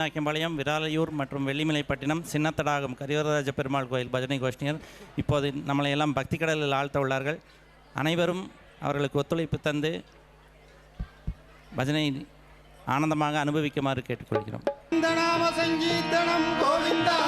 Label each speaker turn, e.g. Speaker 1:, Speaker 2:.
Speaker 1: நாக்கியம்பாளையம் விராலையூர் மற்றும் வெள்ளிமலைப்பட்டினம் சின்னத்தடாகம் கரிவரராஜ பெருமாள் கோயில் பஜனை கோஷ்டியர். இப்போது நம்மளை எல்லாம் பக்தி கடலில் ஆழ்த்த உள்ளார்கள். அனைவரும் அவர்களுக்கு ஒத்துழைப்பு தந்து பஜனை ஆனந்தமாக அனுபவிக்குமாறு கேட்டுக்கொள்கிறோம்.
Speaker 2: கோவிந்தா.